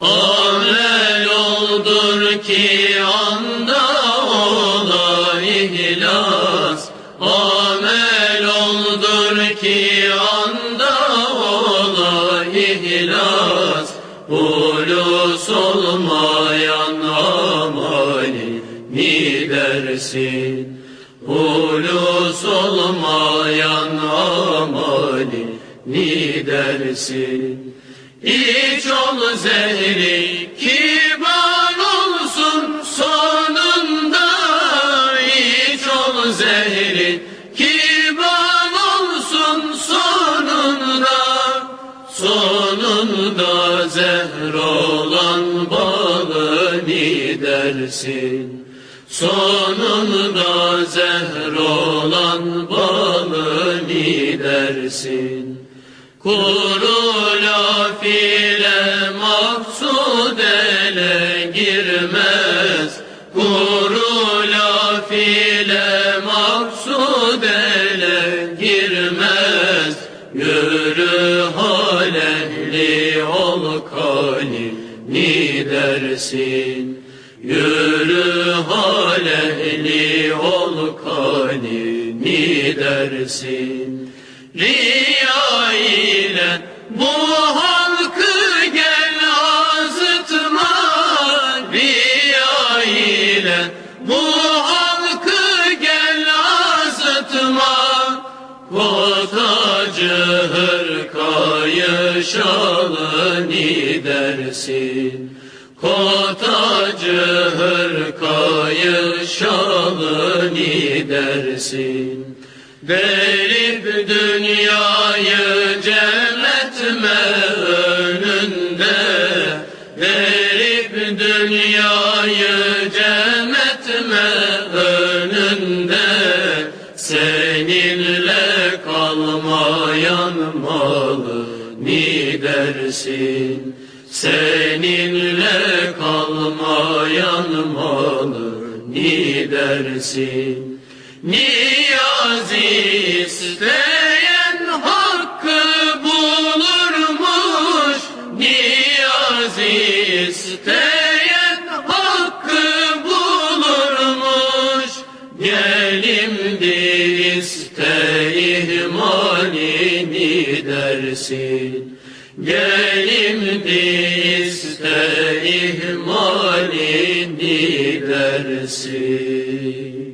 Amel oldur ki anda ola ihlas. Amel oldur ki anda ola ihlas. Hulus olmayan amali mi dersin? Hulus olmayan amali ni dersin İç ol zehri kibar olsun sonunda. İç ol zehri kibar olsun sonunda. Sonunda zehr olan balı dersin? Sonunda zehr olan balı dersin Kuru laf ile maksud ele girmez. Kuru laf ile maksud ele girmez. Yürü hal ehli ol kalini dersin? Yürü hal ehli ol dersin Riya ile halkı gel azıtma. Riya ile halkı gel azıtma. Kotacı hırkayı şalını dersin Kotacı hırkayı şalını dersin Delip dünyayı cem önünde. Delip dünyayı cem önünde. Seninle kalmayan malı ni dersin? Seninle kalmayan malı ni dersin Niyaz isteyen hakkı bulurmuş. Niyaz isteyen hakkı bulurmuş. Gelimdi iste ihmalini dersin? Gelimdi iste ihmalini dersin